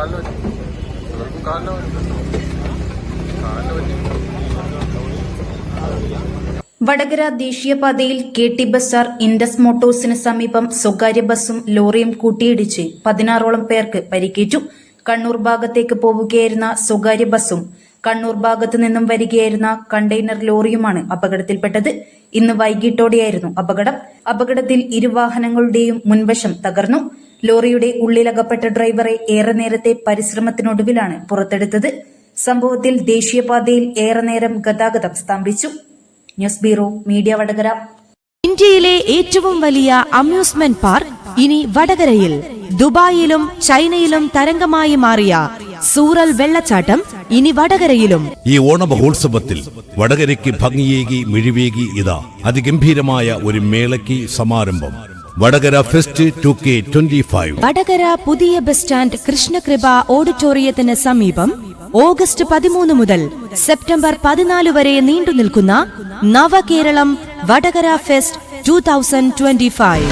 കാലിന് പറ്റി കാലിന് കാലിന് പറ്റി വടകര ദേശീയപാതയിൽ കെ ടി ബസാർ ഇൻഡസ് മോട്ടോഴ്സിന് സമീപം സ്വകാര്യ ബസ്സും ലോറിയും കൂട്ടിയിടിച്ച് പതിനാറോളം പേർക്ക് പരിക്കേറ്റു. കണ്ണൂർ ഭാഗത്തേക്ക് പോവുകയായിരുന്ന സ്വകാര്യ ബസ്സും കണ്ണൂർ ഭാഗത്തു നിന്നും വരികയായിരുന്ന കണ്ടെയ്നർ ലോറിയുമാണ് അപകടത്തിൽപ്പെട്ടത്. ഇന്ന് വൈകിട്ടോടെയായിരുന്നു അപകടം. അപകടത്തിൽ ഇരുവാഹനങ്ങളുടെയും മുൻവശം തകർന്നു. ലോറിയുടെ ഉള്ളിലകപ്പെട്ട ഡ്രൈവറെ ഏറെ നേരത്തെ പരിശ്രമത്തിനൊടുവിലാണ് പുറത്തെടുത്തത്. സംഭവത്തിൽ ദേശീയപാതയിൽ ഏറെ നേരം ഗതാഗതം സ്തംഭിച്ചു. News bureau media Vadakara. ഇന്ത്യയിലെ ഏറ്റവും വലിയ അമ്യൂസ്മെന്റ് പാർക്ക് ഇനി വടകരയിൽ. ദുബായിലും ചൈനയിലും തരംഗമായി മാറിയ സൂറൽ വെള്ളച്ചാട്ടം ഇനി വടകരയിലും. ഈ ഓണ മഹോത്സവത്തിൽ വടകരയ്ക്ക് ഭംഗിയേകി മിഴിവേകി ഇതാ അതിഗംഭീരമായ ഒരു മേളയ്ക്ക് സമാരംഭം. Vadakara fest two K twenty five Vadakara പുതിയ ബസ് സ്റ്റാൻഡ് കൃഷ്ണകൃപ ഓഡിറ്റോറിയത്തിന് സമീപം ഓഗസ്റ്റ് പതിമൂന്ന് മുതൽ സെപ്റ്റംബർ പതിനാല് വരെ നീണ്ടു നിൽക്കുന്ന Navakeralam Vadakara fest two thousand twenty five